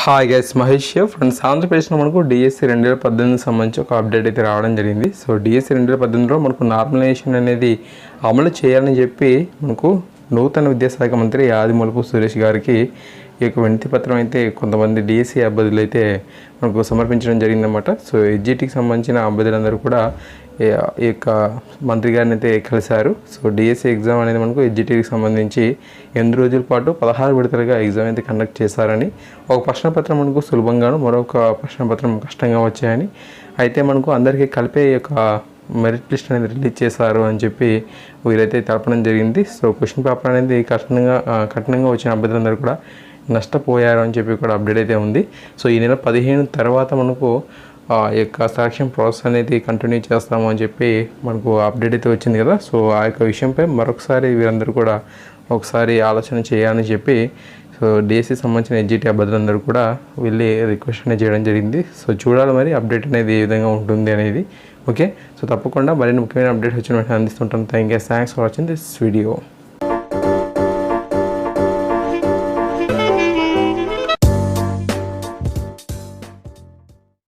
Hi guys Mahesh friends ఆంధ్రప్రదేశ్లో మనకు DSC రెండు వేల పద్దెనిమిది సంబంధించి ఒక అప్డేట్ అయితే రావడం జరిగింది. సో డిఎస్సి రెండు వేల పద్దెనిమిదిలో మనకు నార్మలైజేషన్ అనేది అమలు చేయాలని చెప్పి మనకు నూతన విద్యాశాఖ మంత్రి ఆదిమూలపు సురేష్ గారికి ఈ యొక్క వినతి పత్రం అయితే కొంతమంది డిఎస్సి అభ్యర్థులు అయితే మనకు సమర్పించడం జరిగిందన్నమాట. సో ఎడ్జిటికి సంబంధించిన అభ్యర్థులందరూ కూడా ఈ- ఈ యొక్క మంత్రి గారిని అయితే కలిశారు. సో డిఎస్సి ఎగ్జామ్ అనేది మనకు ఎడ్జిటీకి సంబంధించి ఎనిమిది రోజుల పాటు పదహారు విడతలుగా ఎగ్జామ్ అయితే కండక్ట్ చేశారని ఒక ప్రశ్నపత్రం మనకు సులభంగాను మరొక ప్రశ్నపత్రం కష్టంగా వచ్చాయని అయితే మనకు అందరికీ కలిపే ఈ యొక్క మెరిట్ లిస్ట్ అనేది రిలీజ్ చేశారు అని చెప్పి వీరైతే తెలపడం జరిగింది. సో క్వశ్చన్ పేపర్ అనేది కఠినంగా కఠినంగా వచ్చిన అభ్యర్థులందరూ కూడా నష్టపోయారు అని చెప్పి కూడా అప్డేట్ అయితే ఉంది. సో ఈ నెల పదిహేను తర్వాత మనకు ఆ యొక్క సెలక్షన్ ప్రాసెస్ అనేది కంటిన్యూ చేస్తాము అని చెప్పి మనకు అప్డేట్ అయితే వచ్చింది కదా. సో ఆ యొక్క విషయంపై మరొకసారి వీరందరూ కూడా ఒకసారి ఆలోచన చేయాలని చెప్పి సో డిఎస్సి సంబంధించిన ఎడ్జిటి అభ్యర్థులందరూ కూడా వెళ్ళి రిక్వెస్ట్ అనేది చేయడం జరిగింది. సో చూడాలి మరి అప్డేట్ అనేది ఏ విధంగా ఉంటుంది అనేది. ఓకే? సో తప్పకుండా మరిన్ని ముఖ్యమైన అప్డేట్ వచ్చిన వెంటనే అందిస్తుంటాను. Thank you thanks for watching this video